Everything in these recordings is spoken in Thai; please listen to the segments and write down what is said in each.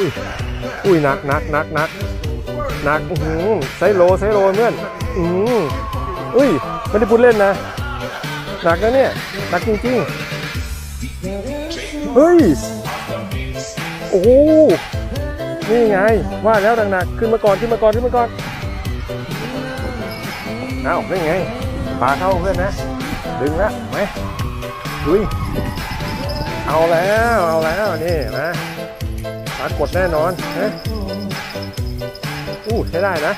อุ้ยอุ้ยหนักหนักหนักหนักหนักอื้อหือไซโลไซโลเพื่อนอืออุ้ยไม่ได้พูดเล่นนะหนักนะเนี่ยหนักจริงๆเฮ้ยโอ้โหนี่ไงว่าแล้วหนักๆขึ้นมาก่อนขึ้นมาก่อนขึ้นมาก่อนเอ้านี่ไงปลาเข้าเพื่อนนะดึงแล้วไหมดุยเอาแล้วเอาแล้วนี่นะ ปรากฏแน่นอนนะอู้ใช้ได้นะ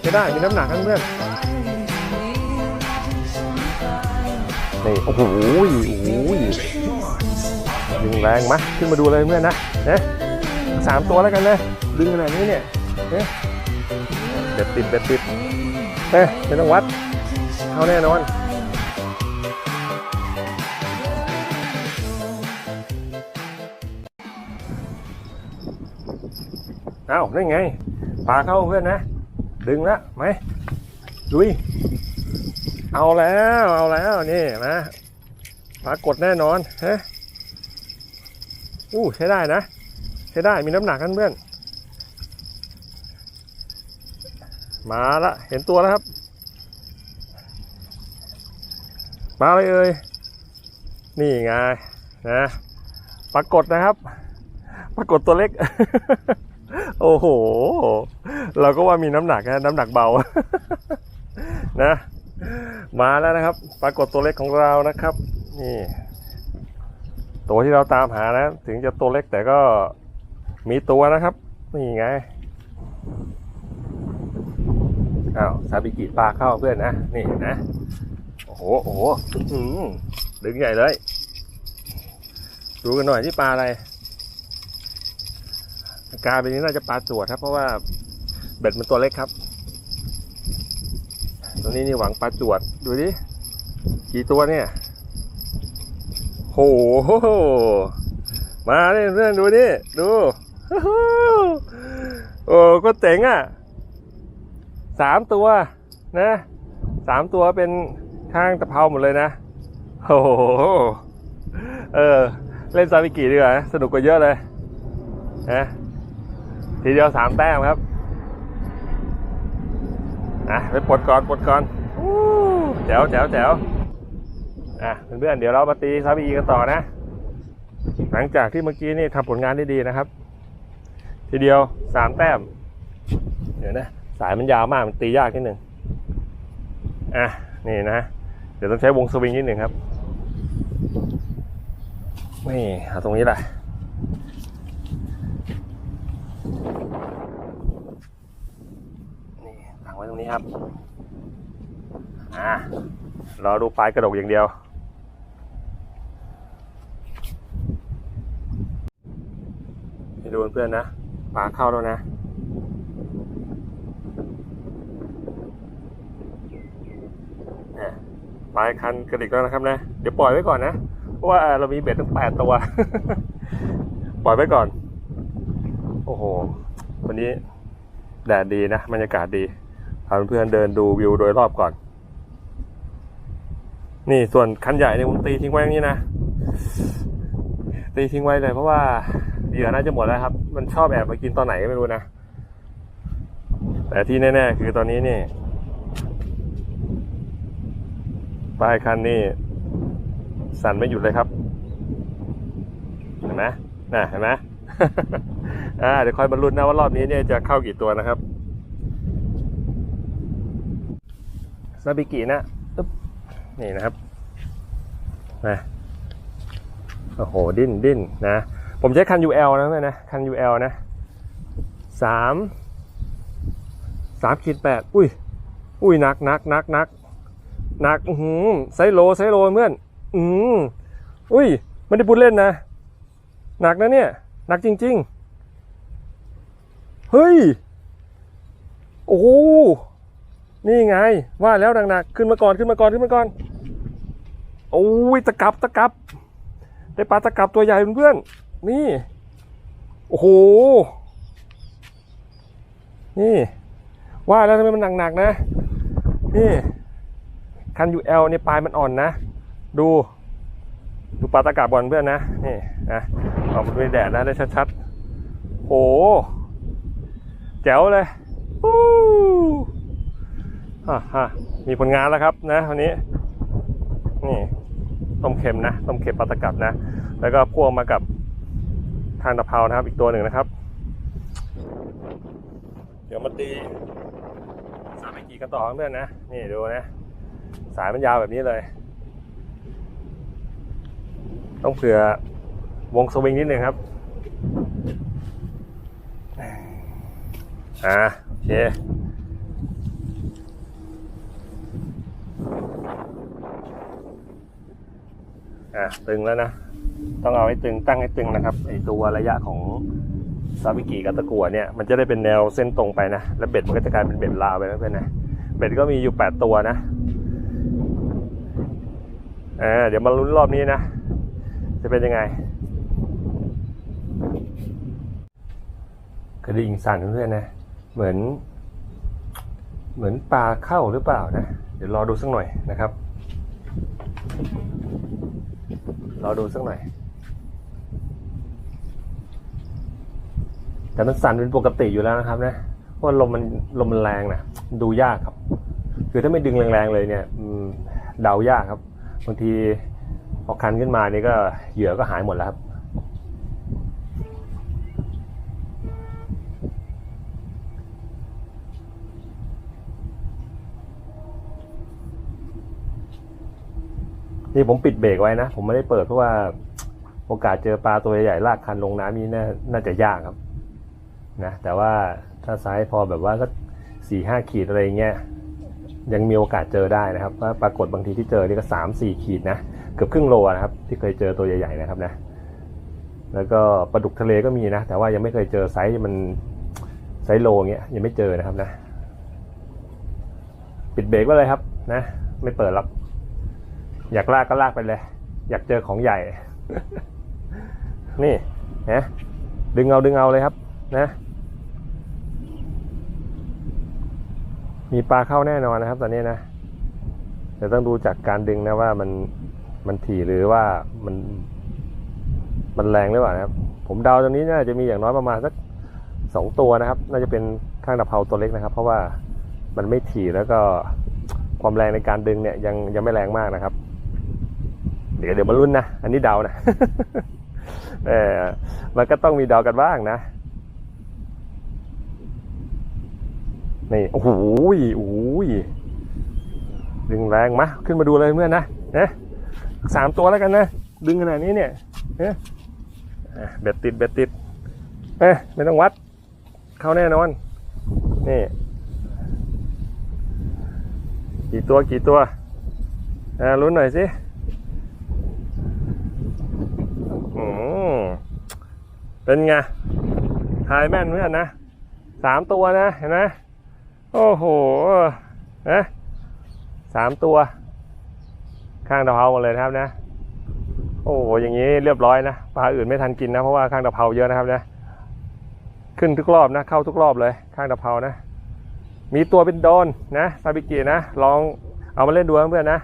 ใช้ได้มีน้ำหนักนะเพื่อนนี่โอ้โหโอ้โหดึงแรงมะขึ้นมาดูเลยเพื่อนนะนะสามตัวแล้วกันนะดึงขนาดนี้เนี่ยเนี่ยเบ็ดติดเบ็ดติดเฮ้ยไม่ต้องวัด เข้าแน่นอน อ้านั่นไงปลาเข้าเพื่อนนะ ดึงแล้วไหมดุยเอาแล้วเอาแล้วนี่นะปรากฏแน่นอนฮะอู้ใช้ได้นะ ใช้ได้มีน้ำหนักกันเพื่อน มาละเห็นตัวแล้วครับมาเลยเอ่ยนี่ไงนะปรากฏนะครับ ปรากฏตัวเล็ก โอ้โห เราก็ว่ามีน้ำหนักนะน้ำหนักเบา นะ มาแล้วนะครับ ปรากฏตัวเล็กของเรานะครับ นี่ ตัวที่เราตามหานะ ถึงจะตัวเล็กแต่ก็มีตัวนะครับ นี่ไงอ้าวซาบิกิปลาเข้าเพื่อนนะ นี่นะ โอ้โห โอ้โหดึงใหญ่เลย ดูกันหน่อยที่ปลาอะไร อาการเป็นนี้น่าจะปลาจวดครับ เพราะว่าเบ็ดมันตัวเล็กครับตัวนี้นี่หวังปลาจวด ดูดิ กี่ตัวเนี่ย โห มาเนี่ยเพื่อนดูดิดู โอ้ก็เจ๋งอะสามตัวนะสามตัวเป็นข้างตะเภาหมดเลยนะ โอ้โห เออ เล่นซาบิกิดีกว่า สนุกกว่าเยอะเลยนะ ทีเดียวสามแต้มครับอะไปปลดก่อนปลดก่อนอู้แจ๋วแจ๋วแจ๋วอะเพื่อนๆเดี๋ยวเรามาตีซาบีกันต่อนะ หลังจากที่เมื่อกี้นี่ทำผลงานได้ดีนะครับ ทีเดียวสามแต้ม เดี๋ยวนะ สายมันยาวมากมันตียากนิดหนึ่งอะนี่นะ เดี๋ยวต้องใช้วงสวิงนิดหนึ่งครับนี่เอาตรงนี้แหละ นี่ตั้งไว้ต รงนี้ครับอ่ารอดูปลายกระดกอย่างเดียว ให้ดูเพื่อนนะปลาเข้าแล้วนะเนี่ยปลายคันกระดิกแล้วนะครับนะ เดี๋ยวปล่อยไว้ก่อนนะ เพราะว่าเรามีเบ็ดตั้งแปดตัว ปล่อยไว้ก่อน โอ้โห วันนี้แดดดีนะ บรรยากาศดี พาเพื่อนเดินดูวิวโดยรอบก่อน นี่ส่วนคันใหญ่เนี่ยผมตีทิ้งไว้อย่างนี้นะ ตีทิ้งไว้เลยเพราะว่าเหยื่อน่าจะหมดแล้วครับ มันชอบแอบมากินตอนไหนก็ไม่รู้นะ แต่ที่แน่ๆ คือตอนนี้นี่ปลายคันนี่สั่นไม่หยุดเลยครับ เห็นไหมน่ะเห็นไหมอ่าเดี๋ยวคอยบรรลุนนะว่ารอบนี้เนี่ยจะเข้ากี่ตัวนะครับ ซาบิกินะตึ๊บนี่นะครับนะโอ้โห ดิ้นดิ้นนะ ผมใช้คัน UL นะเพื่อนนะคัน UL นะสามสามขีดแปดอุ้ย อุ้ยหนักหนักหนักหนักหนัก อือหือไซโลไซโลเพื่อน อืมอุ้ย ไม่ได้พูดเล่นนะ หนักนะเนี่ย หนักจริง ๆ เฮ้ย โอ้ นี่ไง ว่าแล้วหนักๆขึ้นมาก่อนขึ้นมาก่อนขึ้นมาก่อนโอ้ยตะกับตะกับ ได้ปลาตะกับตัวใหญ่เพื่อนๆนี่ โอ้โห นี่ ว่าแล้วทำไมมันหนักๆนะ นี่ คันยูเอลเนี่ยปลายมันอ่อนนะ ดู ดูปลาตะกับบอลเพื่อนนะ นี่นะออกมาดูในแดดนะได้ชัดๆโหแจ๋วเลยฮู้ ฮ่าฮ่ามีผลงานแล้วครับนะวันนี้ นี่ต้มเค็มนะต้มเค็มปลาตะกับนะ แล้วก็พ่วงมากับทางตะเภานะครับ อีกตัวหนึ่งนะครับ เดี๋ยวมาตีสามไอกีกันต่อเพื่อนนะนี่ดูนะ สายมันยาวแบบนี้เลย ต้องเผื่อวงสวิงนิดหนึ่งครับอ่าโอเค อะตึงแล้วนะ ต้องเอาให้ตึงตั้งให้ตึงนะครับไอตัวระยะของซาบิกิกับตะกั่วเนี่ยมันจะได้เป็นแนวเส้นตรงไปนะ แล้วเบ็ดมันก็จะกลายเป็นเบ็ดลาวไปนะเพื่อนนะเบ็ดก็มีอยู่ 8 ตัวนะอ่าเดี๋ยวมาลุ้นรอบนี้นะ จะเป็นยังไง กระดิ่งสั่นเพื่อนๆนะ เหมือน เหมือนปลาเข้าหรือเปล่านะ เดี๋ยวรอดูสักหน่อยนะครับ ราดูสักหน่อย แต่มันสั่นเป็นปกติอยู่แล้วนะครับ นะเพราะว่าลมมันลมมันแรงนะดูยากครับ คือถ้าไม่ดึงแรงๆเลยเนี่ยเดายากครับบางทีพอคันขึ้นมานี่ก็เหยื่อก็หายหมดแล้วครับ นี่ผมปิดเบรกไว้นะ ผมไม่ได้เปิดเพราะว่าโอกาสเจอปลาตัวใหญ่ลากคันลงน้ำนี่น่าน่าจะยากครับนะแต่ว่าถ้าไซส์พอแบบว่าสักสี่ห้าขีดอะไรเงี้ยยังมีโอกาสเจอได้นะครับว่าปรากฏบางทีที่เจอนี่ก็สามสี่ขีดนะเกือบครึ่งโลนะครับ ที่เคยเจอตัวใหญ่ๆนะครับนะ แล้วก็ปลาดุกทะเลก็มีนะ แต่ว่ายังไม่เคยเจอไซส์มันไซส์โลเงี้ยยังไม่เจอนะครับนะ ปิดเบรกไว้เลยครับนะ ไม่เปิดรอก อยากลากก็ลากไปเลย อยากเจอของใหญ่ นี่นะดึงเอาดึงเอาเลยครับ นะ มีปลาเข้าแน่นอนนะครับ ตอนนี้นะแต่ต้องดูจากการดึงนะว่ามันมันถี่หรือว่ามัน มันแรงหรือเปล่านะครับ ผมเดาตรงนี้น่าจะมีอย่างน้อยประมาณสักสองตัวนะครับ น่าจะเป็นข้างตะเภาตัวเล็กนะครับ เพราะว่ามันไม่ถี่แล้วก็ความแรงในการดึงเนี่ยยังยังไม่แรงมากนะครับ เดี๋ยวเดี๋ยวมาลุ้นนะ อันนี้เดานะเออมันก็ต้องมีเดากันบ้างนะ นี่ โอ้โหโอ้โหดึงแรงมาขึ้นมาดูเลยเพื่อนนะนะสามตัวแล้วกันนะ ดึงขนาดนี้เนี่ยนะอะเบ็ดติดเบ็ดติดเอ้ยไม่ต้องวัด เข้าแน่นอน นี่ กี่ตัวกี่ตัวอ่าลุ้นหน่อยสิ อืม เป็นไงทายแม่นเพื่อนนะสามตัวนะเห็นไหมโอ้โหนะสามตัว ข้างตะเภาหมดเลยนะครับนะ โอ้โหอย่างนี้เรียบร้อยนะปลาอื่นไม่ทันกินนะเพราะว่าข้างตะเภาเยอะนะครับนะขึ้นทุกรอบนะ เข้าทุกรอบเลย ข้างตะเภานะ มีตัวเป็นโดนนะซาบิกินะลองเอามาเล่นดูเพื่อนนะ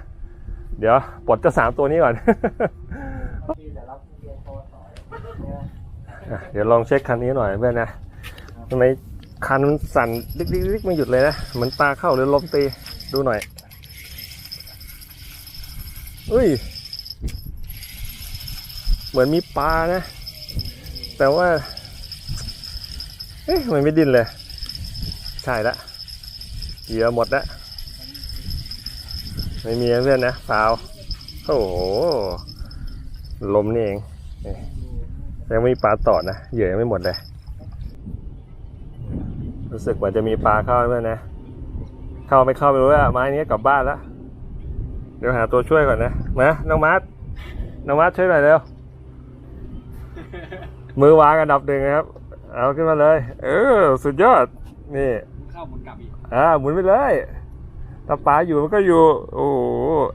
เดี๋ยวปลดเจ้าสามตัวนี้ก่อน อะ เดี๋ยวลองเช็คคันนี้หน่อยเพื่อนนะทำไมคันมันสั่นดิ๊กๆๆไม่หยุดเลยนะเหมือนปลาเข้าหรือลมตีดูหน่อยอุ้ย เหมือนมีปลานะ แต่ว่าเอ๊ะทำไมไม่ดิ้นเลย ใช่ละเหยื่อหมดละไม่มีเพื่อนนะเปล่าโอ้โหลมนี่เอง ยังไม่มีปลาตอดนะ เหยื่อยังไม่หมดเลย รู้สึกเหมือนจะมีปลาเข้าเพื่อนนะ เข้าไม่เข้าไม่รู้อะไม้นี้กลับบ้านแล้ว เดี๋ยวหาตัวช่วยก่อนนะ มา น้องมาร์ทน้องมาร์ทช่วยหน่อยเร็ว มือวางอันดับหนึ่งนะครับ เอาขึ้นมาเลย เออ สุดยอด นี่เข้าหมุนกลับอีก อ่า หมุนไปเลยถ้าปลาอยู่มันก็อยู่ โอ้โห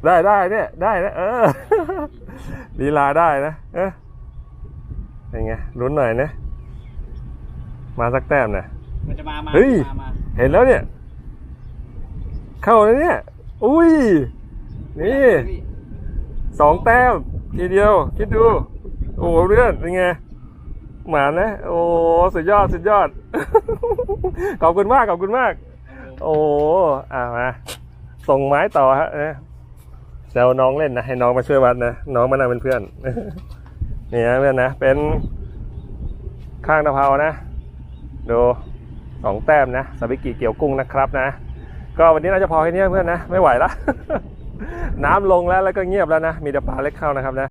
ได้ได้เนี่ย ได้นะเออลีลาได้นะ เออ เป็นไงลุ้นหน่อยนะ มาสักแต้มนะมันจะมามาเฮ้ย มามาเห็นแล้วเนี่ย เข้าแล้วเนี่ย อุ้ยนี่สองแต้ม ทีเดียว คิดดู โอ้โหเพื่อนเป็นไง หมานะ โอ้สุดยอดสุดยอด ขอบคุณมากขอบคุณมาก โอ้อ่ามาส่งไม้ต่อฮะนะแซวน้องเล่นนะ ให้น้องมาช่วยวัดนะ น้องมานั่งเป็นเพื่อน นี่นะเพื่อนนะเป็นข้างตะเภานะ ดูสองแต้มนะสาบิกิเกี่ยวกุ้งนะครับนะ ก็วันนี้เราจะพอแค่นี้เพื่อนนะ ไม่ไหวละ น้ำลงแล้วแล้วก็เงียบแล้วนะ มีแต่ปลาเล็กเข้านะครับนะ